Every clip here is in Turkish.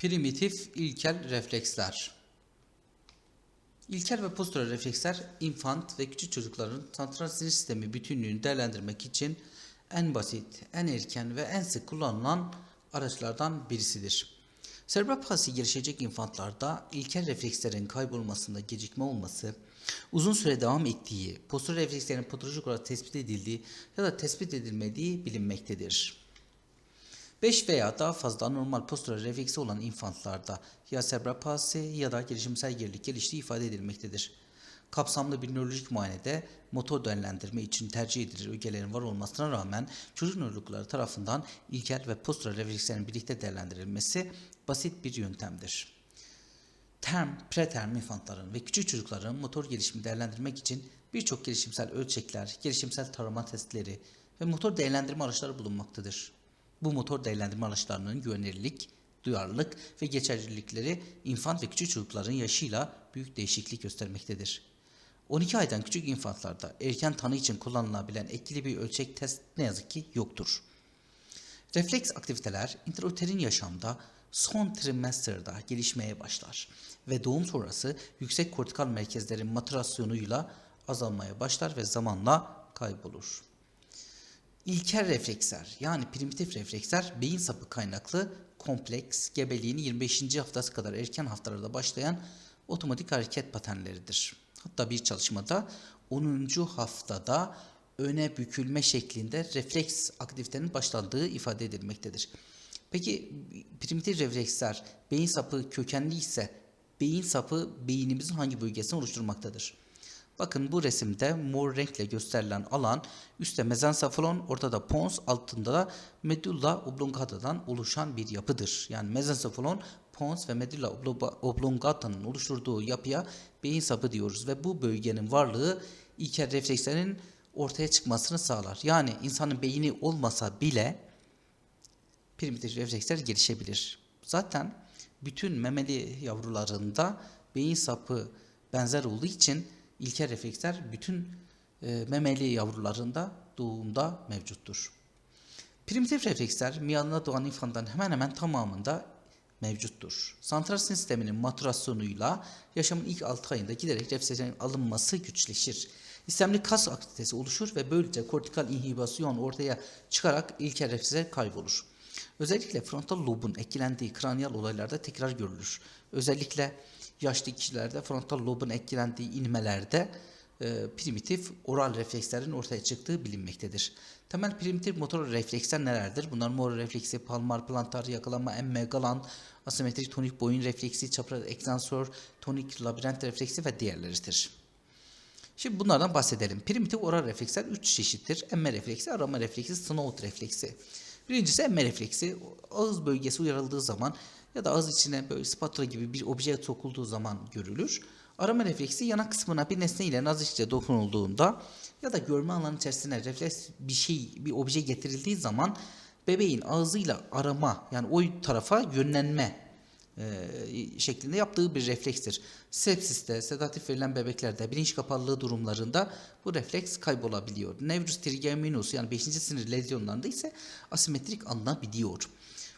Primitif ilkel refleksler. İlkel ve postural refleksler infant ve küçük çocukların santral sinir sistemi bütünlüğünü değerlendirmek için en basit, en erken ve en sık kullanılan araçlardan birisidir. Serebral palsi gelişecek infantlarda ilkel reflekslerin kaybolmasında gecikme olması, uzun süre devam ettiği, postural reflekslerin patolojik olarak tespit edildiği ya da tespit edilmediği bilinmektedir. 5 veya daha fazla anormal postural refleksi olan infantlarda ya serebral palsi ya da gelişimsel gerilik geliştiği ifade edilmektedir. Kapsamlı bir nörolojik muayenede motor değerlendirme için tercih edilir ögelerin var olmasına rağmen çocuk nörologları tarafından ilkel ve postural reflekslerin birlikte değerlendirilmesi basit bir yöntemdir. Term, preterm infantların ve küçük çocukların motor gelişimi değerlendirmek için birçok gelişimsel ölçekler, gelişimsel tarama testleri ve motor değerlendirme araçları bulunmaktadır. Bu motor değerlendirme araçlarının güvenilirlik, duyarlılık ve geçerlilikleri infant ve küçük çocukların yaşıyla büyük değişiklik göstermektedir. 12 aydan küçük infantlarda erken tanı için kullanılabilen etkili bir ölçek test ne yazık ki yoktur. Refleks aktiviteler intrauterin yaşamda son trimesterda gelişmeye başlar ve doğum sonrası yüksek kortikal merkezlerin maturasyonuyla azalmaya başlar ve zamanla kaybolur. İlkel refleksler yani primitif refleksler beyin sapı kaynaklı kompleks gebeliğin 25. haftası kadar erken haftalarda başlayan otomatik hareket paternleridir. Hatta bir çalışmada 10. haftada öne bükülme şeklinde refleks aktivitenin başlandığı ifade edilmektedir. Peki primitif refleksler beyin sapı kökenli ise beyin sapı beynimizin hangi bölgesini oluşturmaktadır? Bakın bu resimde mor renkle gösterilen alan üstte mezencephalon, ortada pons, altında da medulla oblongata'dan oluşan bir yapıdır. Yani mezencephalon, pons ve medulla oblongata'nın oluşturduğu yapıya beyin sapı diyoruz ve bu bölgenin varlığı ilkel reflekslerin ortaya çıkmasını sağlar. Yani insanın beyni olmasa bile primitif refleksler gelişebilir. Zaten bütün memeli yavrularında beyin sapı benzer olduğu için ilkel refleksler bütün e, memeli yavrularında doğumda mevcuttur. Primitif refleksler miyanına doğan infanların hemen hemen tamamında mevcuttur. Santral sisteminin maturasyonuyla yaşamın ilk 6 ayında giderek reflekslerin alınması güçleşir. İstemli kas aktivitesi oluşur ve böylece kortikal inhibasyon ortaya çıkarak ilkel refleksler kaybolur. Özellikle frontal lobun etkilendiği kraniyal olaylarda tekrar görülür. Özellikle yaşlı kişilerde frontal lobun etkilendiği inmelerde e, primitif oral reflekslerin ortaya çıktığı bilinmektedir. Temel primitif motor refleksler nelerdir? Bunlar mor refleksi, palmar, plantar yakalama, emme, galan, asimetrik tonik boyun refleksi, çapraz ekstansör, tonik labirent refleksi ve diğerleridir. Şimdi bunlardan bahsedelim. Primitif oral refleksler 3 çeşittir. Emme refleksi, arama refleksi, Snout refleksi. Birincisi emme refleksi. Ağız bölgesi uyarıldığı zaman ya da ağız içine böyle spatula gibi bir obje sokulduğu zaman görülür. Arama refleksi yana kısmına bir nesne ile nazikçe dokunulduğunda ya da görme alanı içerisine refleks bir şey, bir obje getirildiği zaman bebeğin ağzıyla arama yani o tarafa yönlenme e, şeklinde yaptığı bir reflekstir. Sepsiste, sedatif verilen bebeklerde, bilinç kapalılığı durumlarında bu refleks kaybolabiliyor. Nevrus trigeminus yani 5. sinir lezyonlarında ise asimetrik alınabiliyor.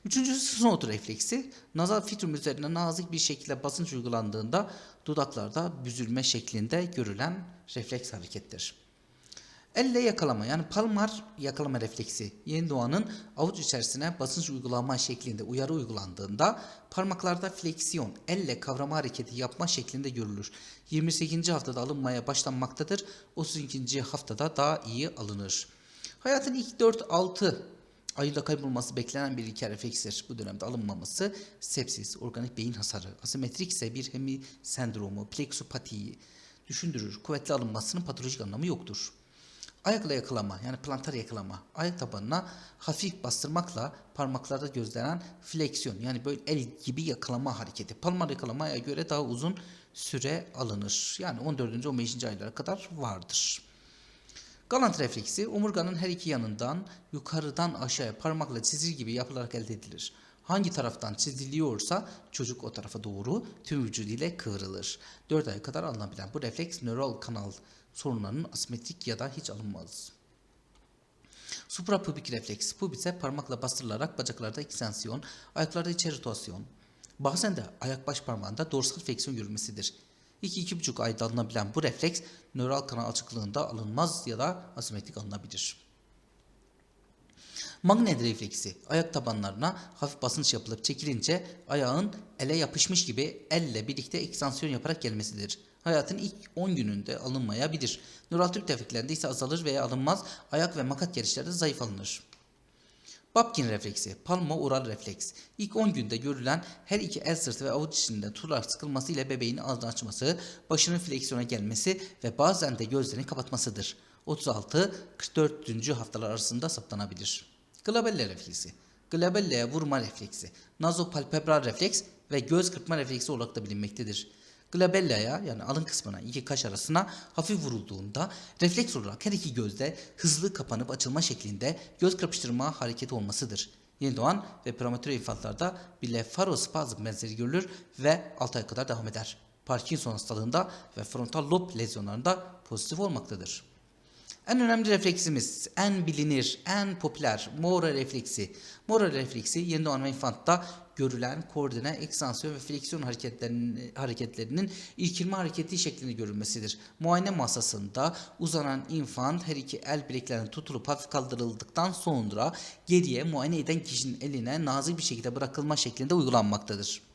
Üçüncüsü snot refleksi. Nazal filtrum üzerine nazik bir şekilde basınç uygulandığında dudaklarda büzülme şeklinde görülen refleks harekettir. Elle yakalama yani palmar yakalama refleksi yeni doğanın avuç içerisine basınç uygulama şeklinde uyarı uygulandığında parmaklarda fleksiyon elle kavrama hareketi yapma şeklinde görülür. 28. haftada alınmaya başlanmaktadır. 32. haftada daha iyi alınır. Hayatın ilk 4-6 ayında kaybolması beklenen bir ilkel reflekstir. Bu dönemde alınmaması sepsis, organik beyin hasarı, asimetrik ise bir hemi sendromu, plexopatiyi düşündürür. Kuvvetli alınmasının patolojik anlamı yoktur. Ayakla yakalama yani plantar yakalama. Ayak tabanına hafif bastırmakla parmaklarda gözlenen fleksiyon yani böyle el gibi yakalama hareketi. Palmar yakalamaya göre daha uzun süre alınır. Yani 14. 15. aylara kadar vardır. Galant refleksi omurganın her iki yanından yukarıdan aşağıya parmakla çizir gibi yapılarak elde edilir. Hangi taraftan çiziliyorsa çocuk o tarafa doğru tüm vücuduyla kıvrılır. 4 ay kadar alınabilen bu refleks nöral kanal sorunlarının asimetrik ya da hiç alınmaz. Suprapubik refleks. Pubise parmakla bastırılarak bacaklarda ekstensiyon, ayaklarda içeri rotasyon, Bazen de ayak baş parmağında dorsal fleksiyon görülmesidir. 2-2,5 ayda alınabilen bu refleks nöral kanal açıklığında alınmaz ya da asimetrik alınabilir. Magnet refleksi ayak tabanlarına hafif basınç yapılıp çekilince ayağın ele yapışmış gibi elle birlikte ekstansiyon yaparak gelmesidir. Hayatın ilk 10 gününde alınmayabilir. Nöral tüp tefeklerinde ise azalır veya alınmaz. Ayak ve makat gelişlerde zayıf alınır. Babkin refleksi, palmo-oral refleks. İlk 10 günde görülen her iki el sırtı ve avuç içinde tular sıkılması ile bebeğin ağzını açması, başının fleksiyona gelmesi ve bazen de gözlerini kapatmasıdır. 36-44. haftalar arasında saptanabilir. Glabella refleksi, glabellaya vurma refleksi, nazopalpebral refleks ve göz kırpma refleksi olarak da bilinmektedir. Glabellaya yani alın kısmına iki kaş arasına hafif vurulduğunda refleks olarak her iki gözde hızlı kapanıp açılma şeklinde göz kırpıştırma hareketi olmasıdır. Yeni doğan ve prematüre infantlarda blefarospazm benzeri görülür ve 6 ay kadar devam eder. Parkinson hastalığında ve frontal lob lezyonlarında pozitif olmaktadır. En önemli refleksimiz, en bilinir, en popüler Mora refleksi. Mora refleksi yeni doğan infantta görülen koordine, ekstansiyon ve fleksiyon hareketlerinin, hareketlerinin irkilme hareketi şeklinde görülmesidir. Muayene masasında uzanan infant her iki el bileklerinin tutulup hafif kaldırıldıktan sonra geriye muayene eden kişinin eline nazik bir şekilde bırakılma şeklinde uygulanmaktadır.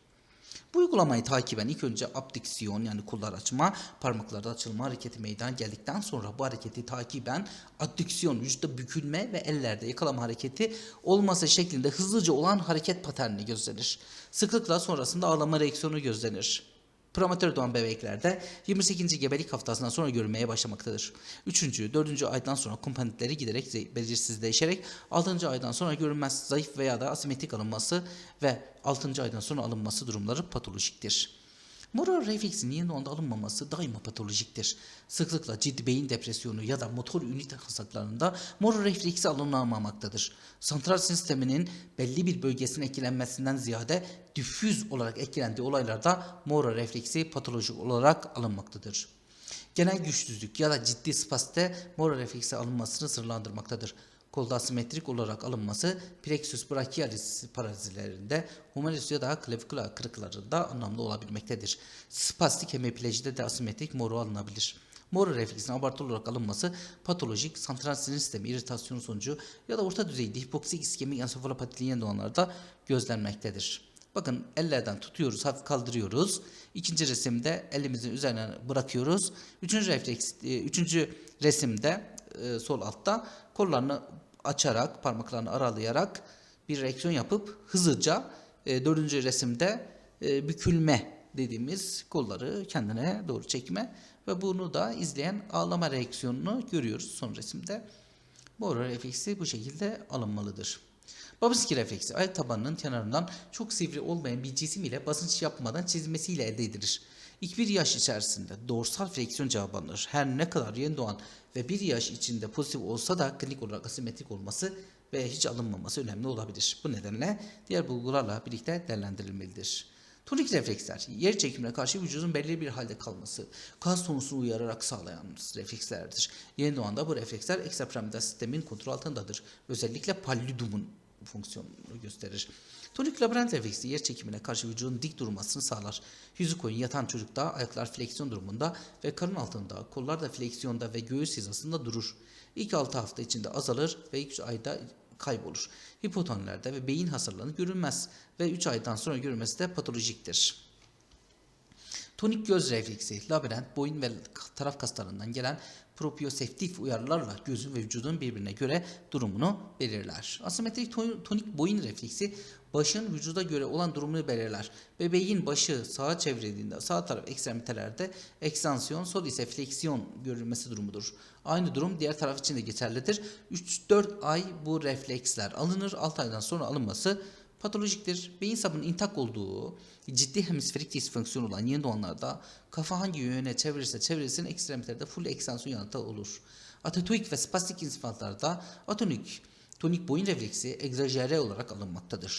Bu uygulamayı takiben ilk önce abdiksiyon yani kullar açma, parmaklarda açılma hareketi meydana geldikten sonra bu hareketi takiben addiksiyon, vücutta bükülme ve ellerde yakalama hareketi olması şeklinde hızlıca olan hareket paterni gözlenir. Sıklıkla sonrasında ağlama reaksiyonu gözlenir. Prematür doğan bebeklerde 28. gebelik haftasından sonra görülmeye başlamaktadır. 3. 4. aydan sonra komponentleri giderek belirsizleşerek 6. aydan sonra görülmez zayıf veya da asimetrik alınması ve 6. aydan sonra alınması durumları patolojiktir. Motor refleksin yeni doğanda alınmaması daima patolojiktir. Sıklıkla ciddi beyin depresyonu ya da motor ünite hastalıklarında motor refleksi alınamamaktadır. Santral sisteminin belli bir bölgesinin etkilenmesinden ziyade difüz olarak etkilendiği olaylarda motor refleksi patolojik olarak alınmaktadır. Genel güçsüzlük ya da ciddi spaste motor refleksi alınmasını sınırlandırmaktadır. Kolda asimetrik olarak alınması plexus brachialis parazilerinde, humerus ya da klavikula kırıklarında anlamlı olabilmektedir. Spastik hemiplejide de asimetrik moru alınabilir. Moro refleksinin abartılı olarak alınması patolojik santral sinir sistemi iritasyonu sonucu ya da orta düzeyde hipoksik iskemik ensefalopatili yeni doğanlarda gözlenmektedir. Bakın ellerden tutuyoruz, hafif kaldırıyoruz. İkinci resimde elimizin üzerine bırakıyoruz. Üçüncü refleks, e, üçüncü resimde e, sol altta kollarını açarak, parmaklarını aralayarak bir reaksiyon yapıp hızlıca e, dördüncü resimde e, bükülme dediğimiz kolları kendine doğru çekme ve bunu da izleyen ağlama reaksiyonunu görüyoruz son resimde. Moro refleksi bu şekilde alınmalıdır. Babinski refleksi ayak tabanının kenarından çok sivri olmayan bir cisim ile basınç yapmadan çizmesiyle elde edilir. İlk bir yaş içerisinde dorsal fleksiyon cevabı alınır. Her ne kadar yeni doğan ve bir yaş içinde pozitif olsa da klinik olarak asimetrik olması ve hiç alınmaması önemli olabilir. Bu nedenle diğer bulgularla birlikte değerlendirilmelidir. Tonik refleksler, yer çekimine karşı vücudun belli bir halde kalması, kas tonusunu uyararak sağlayan reflekslerdir. Yeni doğanda bu refleksler ekstrapiramidal sistemin kontrol altındadır. Özellikle pallidumun fonksiyonunu gösterir. Tonik labirent refleksi yer çekimine karşı vücudun dik durmasını sağlar. Yüzü koyun yatan çocukta ayaklar fleksiyon durumunda ve karın altında, kollar da fleksiyonda ve göğüs hizasında durur. İlk 6 hafta içinde azalır ve ilk 3 ayda kaybolur. Hipotonilerde ve beyin hasarlarını görülmez ve 3 aydan sonra görülmesi de patolojiktir. Tonik göz refleksi, labirent, boyun ve taraf kaslarından gelen proprioseptif uyarılarla gözün ve vücudun birbirine göre durumunu belirler. Asimetrik to- tonik boyun refleksi başın vücuda göre olan durumunu belirler. Bebeğin başı sağa çevrildiğinde sağ taraf ekstremitelerde ekstansiyon, sol ise fleksiyon görülmesi durumudur. Aynı durum diğer taraf için de geçerlidir. 3-4 ay bu refleksler alınır. 6 aydan sonra alınması patolojiktir. Beyin sapının intak olduğu ciddi hemisferik disfonksiyon olan yeni doğanlarda kafa hangi yöne çevirirse çevirilsin ekstremitelerde full ekstansiyon yanıtı olur. Atatoik ve spastik infantlarda atonik tonik boyun refleksi egzajere olarak alınmaktadır.